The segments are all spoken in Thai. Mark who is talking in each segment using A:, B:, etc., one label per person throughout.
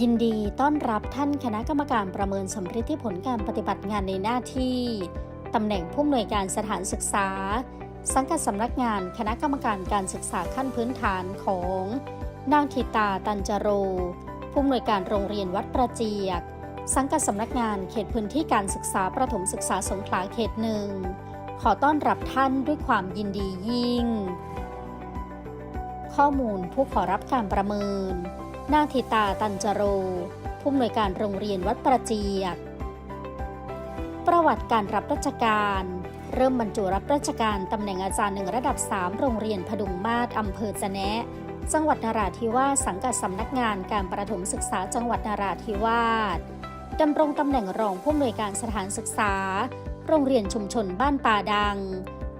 A: ยินดีต้อนรับท่านคณะกรรมการประเมินสำเร็จที่ผลการปฏิบัติงานในหน้าที่ ตำแหน่งผู้อำนวยการสถานศึกษา สังกัดสำนักงานคณะกรรมการการศึกษาขั้นพื้นฐานของ นางธิตาตันจโร ผู้อำนวยการโรงเรียนวัดประเจียก สังกัดสำนักงานเขตพื้นที่การศึกษาประถมศึกษาสงขลาเขตหนึ่ง ขอต้อนรับท่านด้วยความยินดียิ่ง ข้อมูลผู้ขอรับการประเมิน นางธิตาตันจโร ผู้อำนวยการโรงเรียนวัดประเจียก ประวัติการรับราชการ เริ่มบรรจุรับราชการตำแหน่งอาจารย์หนึ่งระดับ 3 โรงเรียนพดุงมาศอำเภอจะแนะจังหวัดนราธิวาสสังกัดสำนักงานการประถมศึกษาจังหวัดนราธิวาสดำรงตำแหน่งรองผู้อำนวยการสถานศึกษา โรงเรียนชุมชนบ้านป่าดัง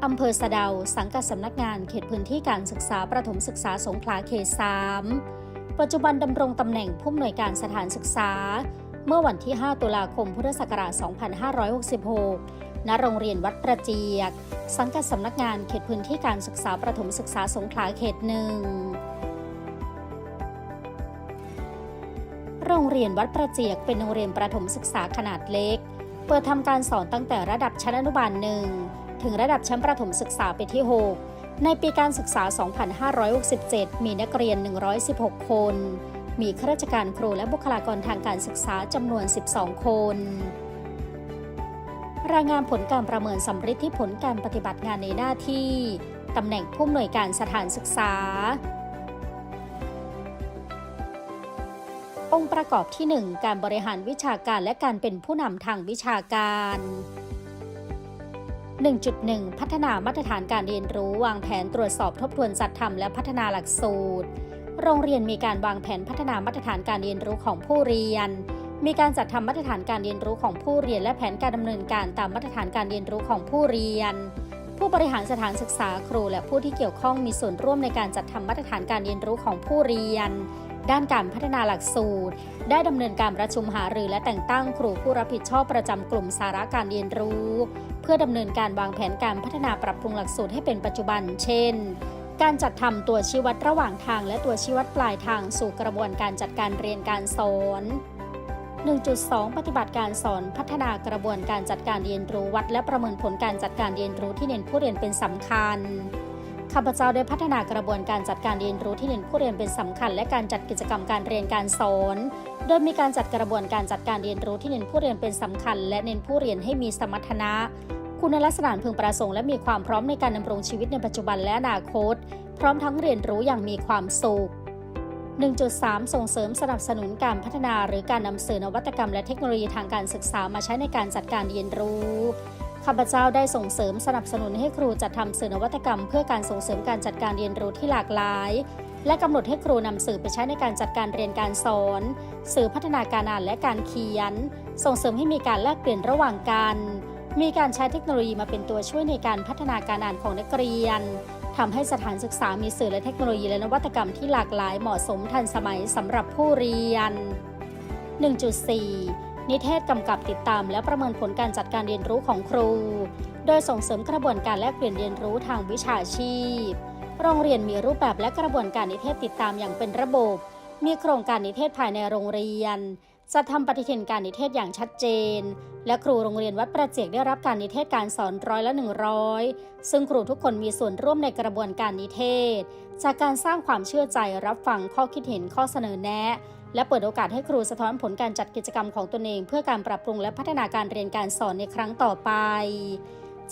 A: อำเภอสะเดา สังกัดสำนักงานเขตพื้นที่การศึกษาประถมศึกษาสงขลาเขต3 ปัจจุบันดำรงตำแหน่งผู้อำนวยการสถานศึกษา เมื่อวันที่ 5 ตุลาคม พุทธศักราช 2566 ณ โรงเรียนวัดประเจียก สังกัดสำนักงานเขตพื้นที่การศึกษาประถมศึกษาสงขลาเขตหนึ่งโรงเรียนวัดประเจียกเป็นโรงเรียนประถมศึกษาขนาดเล็ก เปิดทำการสอนตั้งแต่ระดับชั้นอนุบาลหนึ่งถึงระดับชั้นประถมศึกษาปีที่ 6 ในปีการศึกษา 2567 มีนักเรียน 116 คน มีข้าราชการครูและบุคลากรทางการศึกษาจำนวน 12 คน รายงานผลการประเมินสำริดที่ผลการปฏิบัติงานในหน้าที่ ตำแหน่งผู้อำนวยการสถานศึกษา องค์ประกอบที่ 1 การบริหารวิชาการและการเป็นผู้นำทางวิชาการ 1.1 พัฒนามาตรฐานการเรียนรู้วางแผนตรวจสอบทบทวนจัดทำและพัฒนาหลักสูตร โรงเรียนมีการวางแผนพัฒนามาตรฐานการเรียนรู้ของผู้เรียน มีการจัดทำมาตรฐานการเรียนรู้ของผู้เรียน และแผนการดำเนินการตามมาตรฐานการเรียนรู้ของผู้เรียน ผู้บริหารสถานศึกษาครู และผู้ที่เกี่ยวข้องมีส่วนร่วมในการจัดทำมาตรฐานการเรียนรู้ของผู้เรียน ด้านการพัฒนาหลักสูตร ได้ดำเนินการประชุมหารือและแต่งตั้งครูผู้รับผิดชอบประจำกลุ่มสาระการเรียนรู้ พื่อดำเนินการวางแผนการพัฒนาปรับปรุงหลักสูตรให้เป็นปัจจุบัน เช่น การจัดทำตัวชี้วัดระหว่างทาง และตัวชี้วัดปลายทางสู่กระบวนการจัดการเรียนการสอน 1.2 ปฏิบัติการสอนพัฒนากระบวนการจัดการเรียนรู้วัด และประเมินผลการจัดการเรียนรู้ที่เน้นผู้เรียนเป็นสำคัญข้าพเจ้าได้พัฒนากระบวนการจัดการเรียนรู้ที่เน้นผู้เรียนเป็นสำคัญ และการจัดกิจกรรมการเรียนการสอน โดยมีการจัดกระบวนการจัดการเรียนรู้ที่เน้นผู้เรียนเป็นสำคัญ และเน้นผู้เรียนให้มีสมรรถนะ คุณลักษณะพึงประสงค์และมีความพร้อมในการดำรงชีวิตในปัจจุบันและอนาคต พร้อมทั้งเรียนรู้อย่างมีความสุข 1.3 ส่งเสริมสนับสนุนการพัฒนาหรือการนำเสนอนวัตกรรมและเทคโนโลยีทางการศึกษามาใช้ในการจัดการเรียนรู้ข้าพเจ้าได้ส่งเสริมสนับสนุนให้ครูจัดทำสื่อนวัตกรรม เพื่อการส่งเสริมการจัดการเรียนรู้ที่หลากหลาย และกำหนดให้ครูนำสื่อไปใช้ในการจัดการเรียนการสอน สื่อพัฒนาการอ่านและการเขียน ส่งเสริมให้มีการแลกเปลี่ยนระหว่างกัน มีการใช้เทคโนโลยีมาเป็นตัวช่วยในการพัฒนาการอ่านของนักเรียนทำให้สถานศึกษามีสื่อและเทคโนโลยีและนวัตกรรมที่หลากหลายเหมาะสมทันสมัยสำหรับผู้เรียน 1.4 นิเทศกำกับติดตาม และประเมินผลการจัดการเรียนรู้ของครู โดยส่งเสริมกระบวนการแลกเปลี่ยนเรียนรู้ทางวิชาชีพ โรงเรียนมีรูปแบบและกระบวนการนิเทศติดตามอย่างเป็นระบบ มีโครงการนิเทศภายในโรงเรียน จัดทำปฏิทินการนิเทศอย่างชัดเจน และครูโรงเรียนวัดประเจกได้รับการนิเทศการสอนร้อยละ100ซึ่งครูทุกคนมีส่วนร่วมในกระบวนการนิเทศ จากการสร้างความเชื่อใจรับฟังข้อคิดเห็นข้อเสนอแนะ และเปิดโอกาสให้ครูสะท้อนผลการจัดกิจกรรมของตนเอง เพื่อการปรับปรุงและพัฒนาการเรียนการสอนในครั้งต่อไป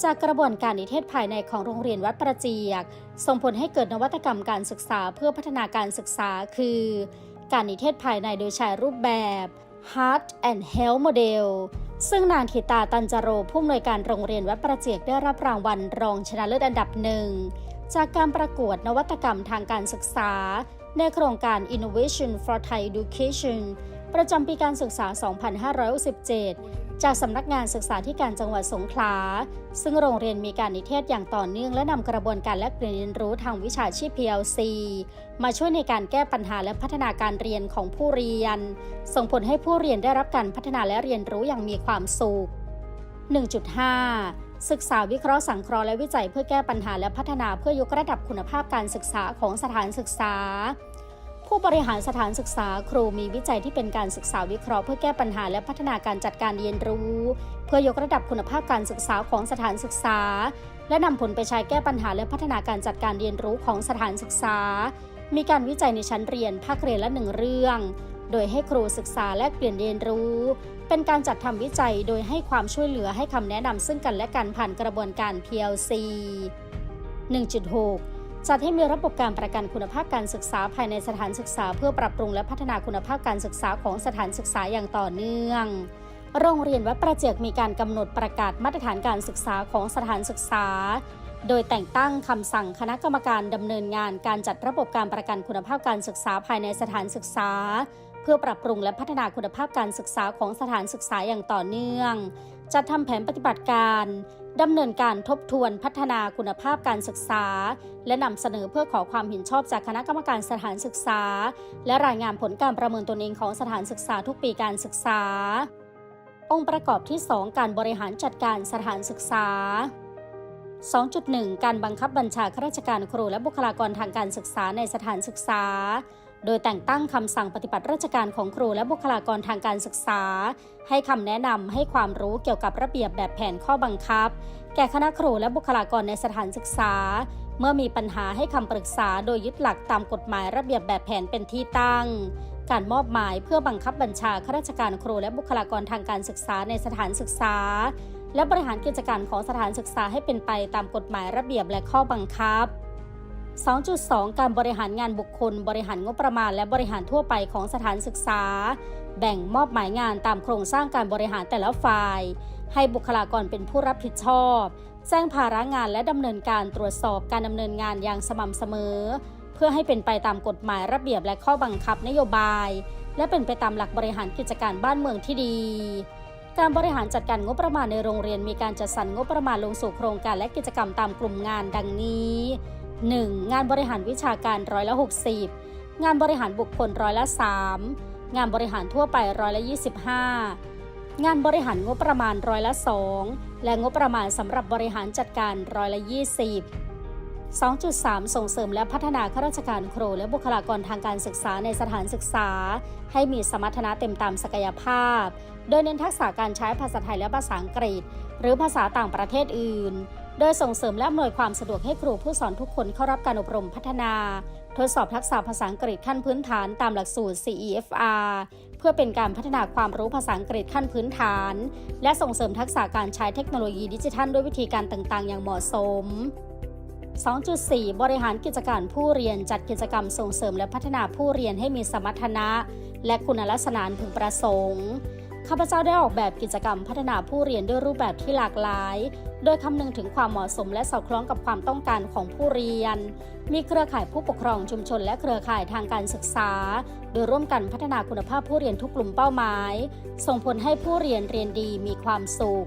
A: จากกระบวนการนิเทศภายในของโรงเรียนวัดประเจียก ส่งผลให้เกิดนวัตกรรมการศึกษาเพื่อพัฒนาการศึกษาคือ การนิเทศภายในโดยใช้รูปแบบ Heart and Health Model ซึ่งนางทิตาตันจโรผู้อำนวยการโรงเรียนวัดประเจียกได้รับรางวัลรองชนะเลิศอันดับหนึ่ง จากการประกวดนวัตกรรมทางการศึกษา ในโครงการ Innovation for Thai Education ประจำปีการศึกษา 2567 จากสำนักงานศึกษาธิการจังหวัดสงขลา ซึ่งโรงเรียนมีการนิเทศอย่างต่อเนื่องและนำกระบวนการแลกเปลี่ยนเรียนรู้ทางวิชาชีพ PLC มาช่วยในการแก้ปัญหาและพัฒนาการเรียนของผู้เรียน ส่งผลให้ผู้เรียนได้รับการพัฒนาและเรียนรู้อย่างมีความสุข 1.5 ศึกษาวิเคราะห์สังเคราะห์และวิจัยเพื่อแก้ปัญหาและพัฒนาเพื่อยกระดับคุณภาพการศึกษาของสถานศึกษา ผู้บริหารสถานศึกษาครูมีวิจัยที่เป็นการศึกษาวิเคราะห์เพื่อแก้ปัญหาและพัฒนาการจัดการเรียนรู้ เพื่อยกระดับคุณภาพการศึกษาของสถานศึกษา และนำผลไปใช้แก้ปัญหาและพัฒนาการจัดการเรียนรู้ของสถานศึกษา มีการวิจัยในชั้นเรียนภาคเรียนละหนึ่งเรื่อง โดยให้ครูศึกษาและเปลี่ยนเรียนรู้ เป็นการจัดทำวิจัยโดยให้ความช่วยเหลือให้คำแนะนำซึ่งกันและกันผ่านกระบวนการ PLC 1.6 จัดให้มีระบบการประกันคุณภาพการศึกษาภายในสถานศึกษา เพื่อปรับปรุงและพัฒนาคุณภาพการศึกษาของสถานศึกษาอย่างต่อเนื่อง โรงเรียนวัดประเจกมีการกำหนดประกาศมาตรฐานการศึกษาของสถานศึกษา โดยแต่งตั้งคำสั่งคณะกรรมการดำเนินงานการจัดระบบการประกันคุณภาพการศึกษาภายในสถานศึกษาเพื่อปรับปรุงและพัฒนาคุณภาพการศึกษาของสถานศึกษาอย่างต่อเนื่อง จัดทำแผนปฏิบัติการ ดำเนินการทบทวนพัฒนาคุณภาพการศึกษา และนำเสนอเพื่อขอความเห็นชอบจากคณะกรรมการสถานศึกษา และรายงานผลการประเมินตนเองของสถานศึกษาทุกปีการศึกษา องค์ประกอบที่ 2 การบริหารจัดการสถานศึกษา 2.1 การบังคับบัญชาข้าราชการครูและบุคลากรทางการศึกษาในสถานศึกษา โดยแต่งตั้งคำสั่งปฏิบัติราชการของครูและบุคลากรทางการศึกษา ให้คำแนะนำให้ความรู้เกี่ยวกับระเบียบแบบแผนข้อบังคับ แก่คณะครูและบุคลากรในสถานศึกษา เมื่อมีปัญหาให้คำปรึกษาโดยยึดหลักตามกฎหมายระเบียบแบบแผนเป็นที่ตั้ง การมอบหมายเพื่อบังคับบัญชาข้าราชการครูและบุคลากรทางการศึกษาในสถานศึกษา และบริหารกิจการของสถานศึกษาให้เป็นไปตามกฎหมายระเบียบและข้อบังคับ 2.2 การบริหารงานบุคคล บริหารงบประมาณ และบริหารทั่วไปของสถานศึกษา แบ่งมอบหมายงานตามโครงสร้างการบริหารแต่ละฝ่าย ให้บุคลากรเป็นผู้รับผิดชอบ แจ้งภาระงานและดำเนินการตรวจสอบการดำเนินงานอย่างสม่ำเสมอ เพื่อให้เป็นไปตามกฎหมายระเบียบและข้อบังคับนโยบาย และเป็นไปตามหลักบริหารกิจการบ้านเมืองที่ดีการบริหารจัดการงบประมาณในโรงเรียนมีการจัดสรรงบประมาณลงสู่โครงการและกิจกรรมตามกลุ่มงานดังนี้ 1. งานบริหารวิชาการร้อยละ60 งานบริหารบุคคลร้อยละ3งานบริหารทั่วไปร้อยละ25 งานบริหารงบประมาณร้อยละ2และงบประมาณสำหรับบริหารจัดการร้อยละ20 2.3 ส่งเสริมและพัฒนาข้าราชการครูและบุคลากรทางการศึกษาในสถานศึกษา ให้มีสมรรถนะเต็มตามศักยภาพ โดยเน้นทักษะการใช้ภาษาไทยและภาษาอังกฤษ หรือภาษาต่างประเทศอื่น โดยส่งเสริมและอำนวยความสะดวกให้ครูผู้สอนทุกคนเข้ารับการอบรมพัฒนา ทดสอบทักษะภาษาอังกฤษขั้นพื้นฐานตามหลักสูตร CEFR เพื่อเป็นการพัฒนาความรู้ภาษาอังกฤษขั้นพื้นฐาน และส่งเสริมทักษะการใช้เทคโนโลยีดิจิทัลด้วยวิธีการต่างๆ อย่างเหมาะสม 2.4 บริหารกิจการผู้เรียนจัดกิจกรรมส่งเสริมและพัฒนาผู้เรียนให้มีสมรรถนะ และคุณลักษณะอันพึงประสงค์ ข้าพเจ้าได้ออกแบบกิจกรรมพัฒนาผู้เรียนด้วยรูปแบบที่หลากหลาย โดยคำนึงถึงความเหมาะสมและสอดคล้องกับความต้องการของผู้เรียน มีเครือข่ายผู้ปกครองชุมชน และเครือข่ายทางการศึกษา โดยร่วมกันพัฒนาคุณภาพผู้เรียนทุกกลุ่มเป้าหมาย ส่งผลให้ผู้เรียนเรียนดีมีความสุข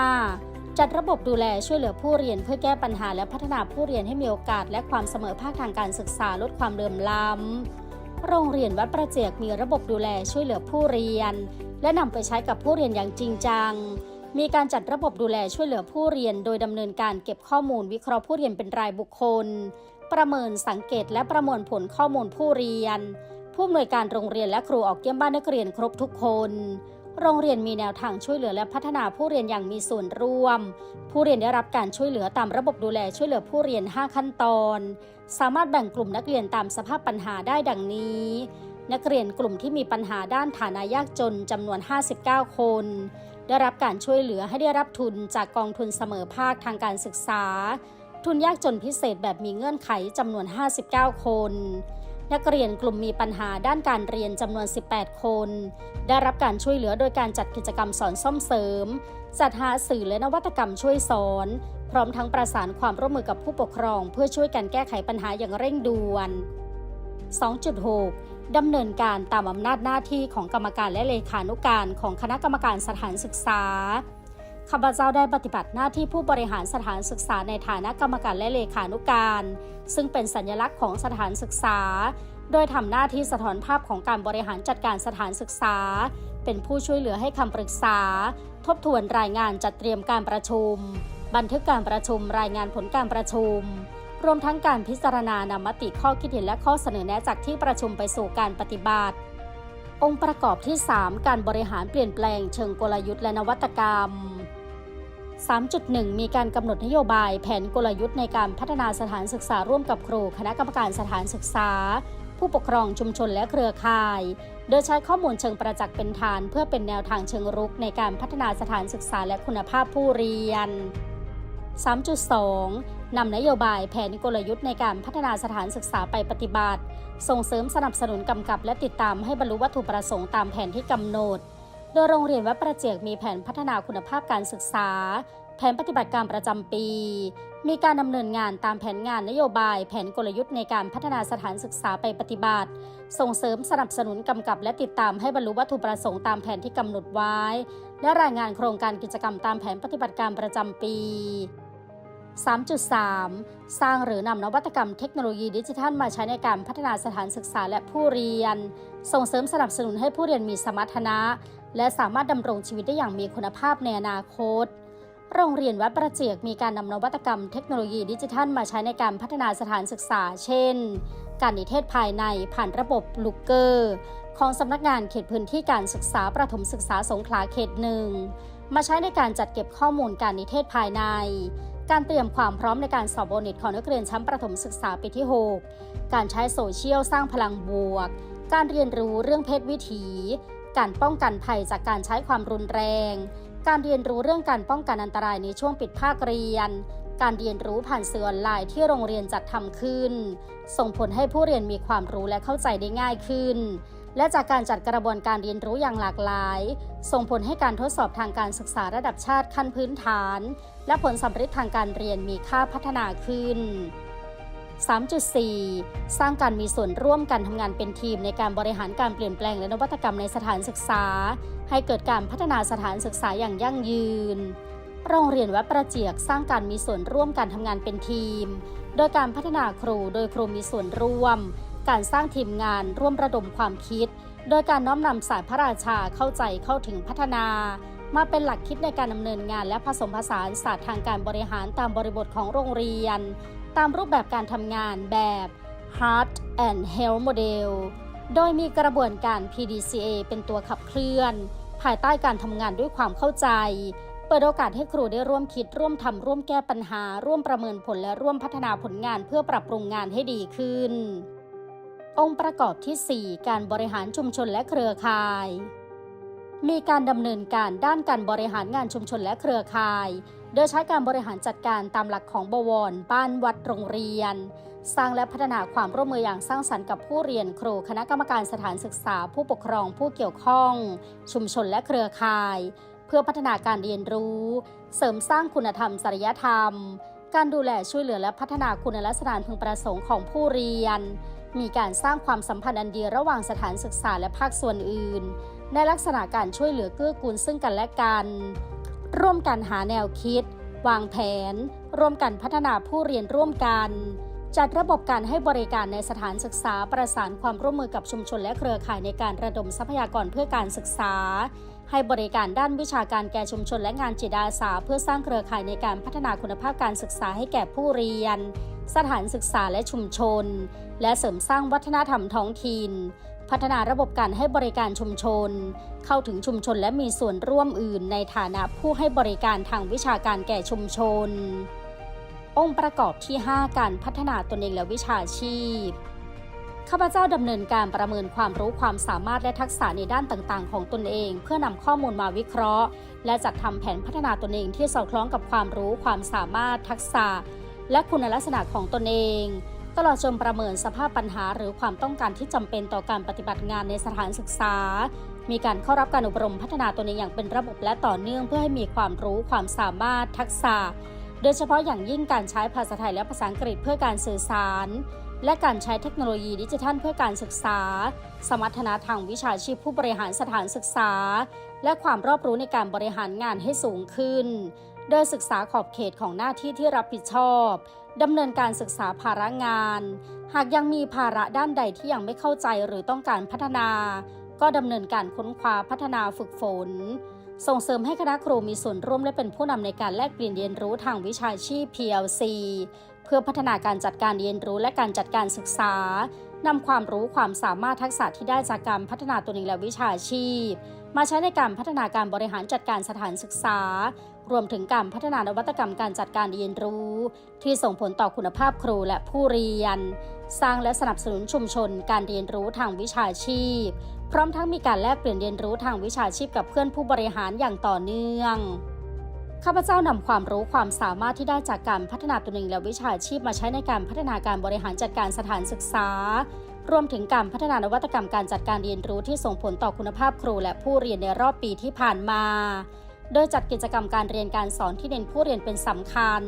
A: 2.5จัดระบบดูแลช่วยเหลือผู้เรียนเพื่อแก้ปัญหาและพัฒนาผู้เรียนให้มีโอกาสและความเสมอภาคทางการศึกษาลดความเหลื่อมล้ำ โรงเรียนวัดประเจียกมีระบบดูแลช่วยเหลือผู้เรียน และนำไปใช้กับผู้เรียนอย่างจริงจัง มีการจัดระบบดูแลช่วยเหลือผู้เรียน โดยดำเนินการเก็บข้อมูลวิเคราะห์ผู้เรียนเป็นรายบุคคล ประเมินสังเกตและประมวลผลข้อมูลผู้เรียน ผู้อำนวยการโรงเรียนและครูออกเยี่ยมบ้านนักเรียนครบทุกคน โรงเรียนมีแนวทางช่วยเหลือและพัฒนาผู้เรียนอย่างมีส่วนร่วม ผู้เรียนได้รับการช่วยเหลือตามระบบดูแลช่วยเหลือผู้เรียน 5 ขั้นตอน สามารถแบ่งกลุ่มนักเรียนตามสภาพปัญหาได้ดังนี้ นักเรียนกลุ่มที่มีปัญหาด้านฐานะยากจนจำนวน 59 คน ได้รับการช่วยเหลือให้ได้รับทุนจากกองทุนเสมอภาคทางการศึกษา ทุนยากจนพิเศษแบบมีเงื่อนไขจำนวน 59 คน นักเรียนกลุ่มมีปัญหาด้านการเรียนจำนวน 18 คน ได้รับการช่วยเหลือโดยการจัดกิจกรรมสอนซ่อมเสริม จัดหาสื่อและนวัตกรรมช่วยสอน พร้อมทั้งประสานความร่วมมือกับผู้ปกครอง เพื่อช่วยกันแก้ไขปัญหาอย่างเร่งด่วน 2.6 ดำเนินการตามอำนาจหน้าที่ของกรรมการและเลขานุการของคณะกรรมการสถานศึกษา ข้าพเจ้าได้ปฏิบัติหน้าที่ผู้บริหารสถานศึกษาในฐานะกรรมการและเลขานุการ ซึ่งเป็นสัญลักษณ์ของสถานศึกษา โดยทำหน้าที่สะท้อนภาพของการบริหารจัดการสถานศึกษา เป็นผู้ช่วยเหลือให้คำปรึกษา ทบทวนรายงานจัดเตรียมการประชุม บันทึกการประชุมรายงานผลการประชุม รวมทั้งการพิจารณานำมติข้อคิดเห็นและข้อเสนอแนะจากที่ประชุมไปสู่การปฏิบัติ องค์ประกอบที่ 3 การบริหารเปลี่ยนแปลงเชิงกลยุทธ์และนวัตกรรม 3.1 มีการกำหนดนโยบายแผนกลยุทธ์ในการพัฒนาสถานศึกษาร่วมกับครูคณะกรรมการสถานศึกษา ผู้ปกครองชุมชนและเครือข่าย โดยใช้ข้อมูลเชิงประจักษ์เป็นฐาน เพื่อเป็นแนวทางเชิงรุกในการพัฒนาสถานศึกษาและคุณภาพผู้เรียน 3.2นำนโยบายแผนกลยุทธ์ในการพัฒนาสถานศึกษาไปปฏิบัติ ส่งเสริมสนับสนุนกำกับและติดตามให้บรรลุวัตถุประสงค์ตามแผนที่กำหนด โดยโรงเรียนวัดประเจียกมีแผนพัฒนาคุณภาพการศึกษา แผนปฏิบัติการประจำปี มีการดำเนินงานตามแผนงานนโยบาย แผนกลยุทธ์ในการพัฒนาสถานศึกษาไปปฏิบัติ ส่งเสริมสนับสนุนกำกับและติดตามให้บรรลุวัตถุประสงค์ตามแผนที่กำหนดไว้ และรายงานโครงการกิจกรรมตามแผนปฏิบัติการประจำปี 3.3 สร้างหรือนำนวัตกรรมเทคโนโลยีดิจิทัลมาใช้ในการพัฒนาสถานศึกษาและผู้เรียน ส่งเสริมสนับสนุนให้ผู้เรียนมีสมรรถนะ และสามารถดำรงชีวิตได้อย่างมีคุณภาพในอนาคต โรงเรียนวัดประเจียกมีการนำนวัตกรรมเทคโนโลยีดิจิทัลมาใช้ในการพัฒนาสถานศึกษา เช่น การนิเทศภายในผ่านระบบลูกเกอร์ของสำนักงานเขตพื้นที่การศึกษาประถมศึกษาสงขลาเขตหนึ่งมาใช้ในการจัดเก็บข้อมูลการนิเทศภายใน การเตรียมความพร้อมในการสอบโอนิตของนักเรียนชั้นประถมศึกษาปีที่ 6 การใช้โซเชียลสร้างพลังบวก การเรียนรู้เรื่องเพศวิถี การป้องกันภัยจากการใช้ความรุนแรง การเรียนรู้เรื่องการป้องกันอันตรายในช่วงปิดภาคเรียน การเรียนรู้ผ่านสื่อออนไลน์ที่โรงเรียนจัดทำขึ้น ส่งผลให้ผู้เรียนมีความรู้และเข้าใจได้ง่ายขึ้น และจากการจัดกระบวนการเรียนรู้อย่างหลากหลาย ส่งผลให้การทดสอบทางการศึกษาระดับชาติขั้นพื้นฐาน และผลสำเร็จทางการเรียนมีค่าพัฒนาขึ้น 3.4 สร้างการมีส่วนร่วมกันทำงานเป็นทีมในการบริหารการเปลี่ยนแปลงและนวัตกรรมในสถานศึกษา ให้เกิดการพัฒนาสถานศึกษาอย่างยั่งยืน โรงเรียนวัดประเจียกสร้างการมีส่วนร่วมการทำงานเป็นทีม โดยการพัฒนาครูโดยครูมีส่วนร่วม การสร้างทีมงานร่วมระดมความคิด โดยการน้อมนำสายพระราชาเข้าใจเข้าถึงพัฒนา มาเป็นหลักคิดในการดำเนินงานและผสมผสานศาสตร์ทางการบริหารตามบริบทของโรงเรียน ตามรูปแบบการทำงานแบบ Heart and Health Model โดยมีกระบวนการ PDCA เป็นตัวขับเคลื่อน ภายใต้การทำงานด้วยความเข้าใจ เปิดโอกาสให้ครูได้ร่วมคิด ร่วมทำร่วมแก้ปัญหา ร่วมประเมินผลและร่วมพัฒนาผลงานเพื่อปรับปรุงงานให้ดีขึ้น องค์ประกอบที่ 4 การบริหารชุมชนและเครือข่าย มีการดำเนินการด้านการบริหารงานชุมชนและเครือข่าย โดยใช้การบริหารจัดการตามหลักของบวร บ้านวัดโรงเรียน สร้างและพัฒนาความร่วมมืออย่างสร้างสรรค์กับผู้เรียนครูคณะกรรมการสถานศึกษาผู้ปกครองผู้เกี่ยวข้อง ชุมชนและเครือข่าย เพื่อพัฒนาการเรียนรู้ เสริมสร้างคุณธรรมจริยธรรม การดูแลช่วยเหลือและพัฒนาคุณลักษณะพึงประสงค์ของผู้เรียน มีการสร้างความสัมพันธ์อันดีระหว่างสถานศึกษาและภาคส่วนอื่น ในลักษณะการช่วยเหลือเกื้อกูลซึ่งกันและกัน ร่วมกันหาแนวคิด วางแผน ร่วมกันพัฒนาผู้เรียนร่วมกัน จัดระบบการให้บริการในสถานศึกษาประสานความร่วมมือกับชุมชนและเครือข่ายในการระดมทรัพยากรเพื่อการศึกษา ให้บริการด้านวิชาการแก่ชุมชนและงานจิตอาสา เพื่อสร้างเครือข่ายในการพัฒนาคุณภาพการศึกษาให้แก่ผู้เรียน สถานศึกษาและชุมชน และเสริมสร้างวัฒนธรรมท้องถิ่น พัฒนาระบบการให้บริการชุมชน เข้าถึงชุมชนและมีส่วนร่วมอื่นในฐานะผู้ให้บริการทางวิชาการแก่ชุมชน องค์ประกอบที่ 5 การพัฒนาตนเองและวิชาชีพข้าพเจ้าดำเนินการประเมินความรู้ความสามารถและทักษะในด้านต่างๆ ของตนเอง เพื่อนำข้อมูลมาวิเคราะห์ และจัดทำแผนพัฒนาตนเองที่สอดคล้องกับความรู้ความสามารถทักษะ และคุณลักษณะของตนเอง ตลอดจนประเมินสภาพปัญหาหรือความต้องการที่จำเป็นต่อการปฏิบัติงานในสถานศึกษา มีการเข้ารับการอบรมพัฒนาตนเองอย่างเป็นระบบและต่อเนื่องเพื่อให้มีความรู้ความสามารถทักษะ โดยเฉพาะอย่างยิ่งการใช้ภาษาไทยและภาษาอังกฤษเพื่อการสื่อสาร และการใช้เทคโนโลยีดิจิทัลเพื่อการศึกษา สมรรถนะทางวิชาชีพผู้บริหารสถานศึกษา และความรอบรู้ในการบริหารงานให้สูงขึ้น โดยศึกษาขอบเขตของหน้าที่ที่รับผิดชอบดำเนินการศึกษาภาระงาน หากยังมีภาระด้านใดที่ยังไม่เข้าใจหรือต้องการพัฒนา ก็ดำเนินการค้นคว้าพัฒนาฝึกฝน ส่งเสริมให้คณะครูมีส่วนร่วมและเป็นผู้นำในการแลกเปลี่ยนเรียนรู้ทางวิชาชีพ PLC เพื่อพื่อพัฒนาการจัดการเรียนรู้และการจัดการศึกษานำความรู้ความสามารถทักษะที่ได้จากการพัฒนาตัวเองและวิชาชีพ มาใช้ในการพัฒนาการบริหารจัดการสถานศึกษา รวมถึงการพัฒนานวัตกรรมการจัดการเรียนรู้ ที่ส่งผลต่อคุณภาพครูและผู้เรียน สร้างและสนับสนุนชุมชน การเรียนรู้ทางวิชาชีพ พร้อมทั้งมีการแลกเปลี่ยนเรียนรู้ทางวิชาชีพกับเพื่อนผู้บริหารอย่างต่อเนื่องข้าพเจ้านำความรู้ความสามารถที่ได้จากการพัฒนาตนเองและวิชาชีพมาใช้ในการพัฒนาการบริหารจัดการสถานศึกษา รวมถึงการพัฒนานวัตกรรมการจัดการเรียนรู้ที่ส่งผลต่อคุณภาพครูและผู้เรียนในรอบปีที่ผ่านมา โดยจัดกิจกรรมการเรียนการสอนที่เน้นผู้เรียนเป็นสำคัญ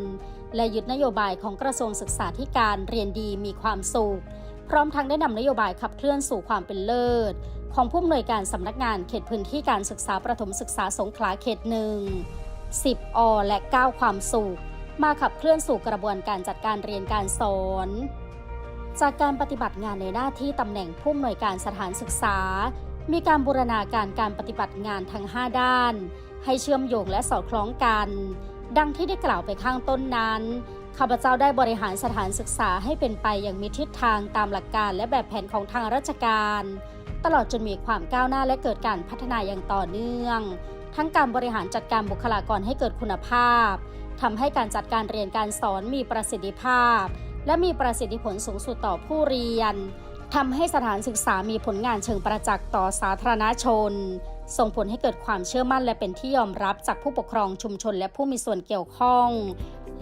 A: และยึดนโยบายของกระทรวงศึกษาธิการเรียนดีมีความสุข พร้อมทั้งได้นำนโยบายขับเคลื่อนสู่ความเป็นเลิศ ของผู้อำนวยการสำนักงานเขตพื้นที่การศึกษาประถมศึกษาสงขลาเขตหนึ่ง10อและ 9 ความสุข มาขับเคลื่อนสู่กระบวนการจัดการเรียนการสอน จากการปฏิบัติงานในหน้าที่ตำแหน่งผู้อำนวยการสถานศึกษา มีการบูรณาการการปฏิบัติงานทั้ง 5 ด้าน ให้เชื่อมโยงและสอดคล้องกัน ดังที่ได้กล่าวไปข้างต้นนั้นข้าพเจ้าได้บริหารสถานศึกษาให้เป็นไปอย่างมีทิศทางตามหลักการและแบบแผนของทางราชการ ตลอดจนมีความก้าวหน้าและเกิดการพัฒนาอย่างต่อเนื่อง ทั้งการบริหารจัดการบุคลากรให้เกิดคุณภาพทำให้การจัดการเรียนการสอนมีประสิทธิภาพ และมีประสิทธิผลสูงสุดต่อผู้เรียนทำให้สถานศึกษามีผลงานเชิงประจักษ์ต่อสาธารณชน ส่งผลให้เกิดความเชื่อมั่นและเป็นที่ยอมรับจากผู้ปกครองชุมชนและผู้มีส่วนเกี่ยวข้อง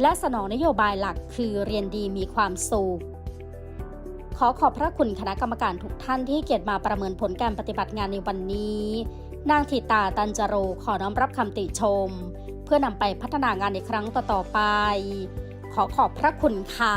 A: และสนองนโยบายหลักคือเรียนดีมีความสุขขอขอบพระคุณคณะกรรมการทุกท่านที่เกียรติมาประเมินผลการปฏิบัติงานในวันนี้ นางธิตาตันจโรขอน้อมรับคำติชม เพื่อนำไปพัฒนางานในครั้งต่อๆไป ขอขอบพระคุณค่ะ